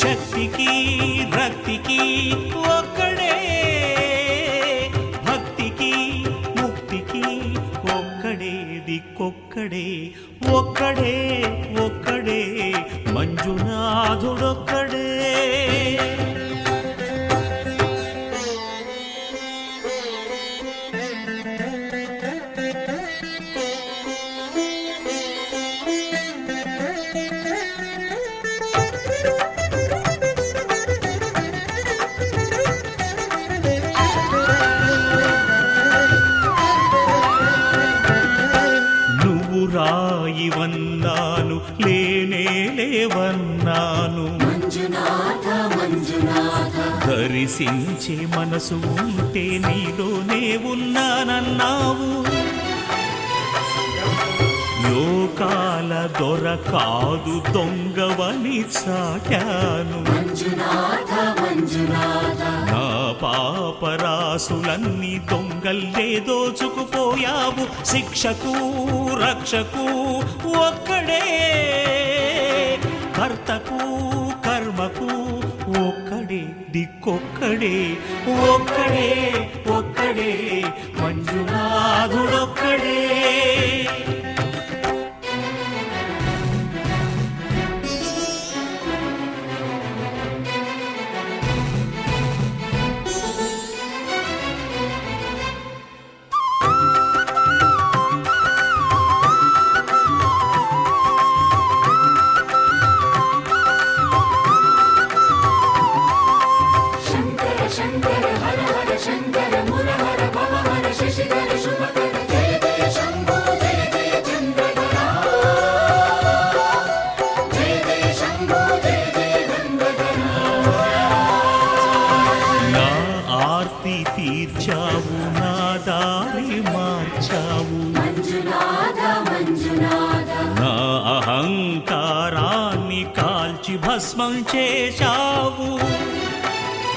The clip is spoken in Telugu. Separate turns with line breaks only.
శక్తికి రక్తికి ఒక్కడే భక్తికి ముక్తికి ఒక్కడే దిక్కొక్కడే ఒక్కడే ఒక్కడే మంజునాథుడొక్కడే. రాయివన్నాను లేనే లేవన్నాను. దర్శించే మనసు ఉంటే నీలోనే ఉన్నానన్నావు. లోకాల దొర కాదు దొంగవని చాటాను. నా పాపరాసులన్నీ దొంగల్లే దోచుకుపోయావు. శిక్షకు రక్షకు ఒక్కడే. కర్తకు కర్మకు ఒక్కడే దిక్కొక్కడే ఒక్కడే ఒక్కడే. మంజునాథుడొక్కడే. మార్చావు. నా అహంకారాన్ని కాల్చి భస్మం చేశావు.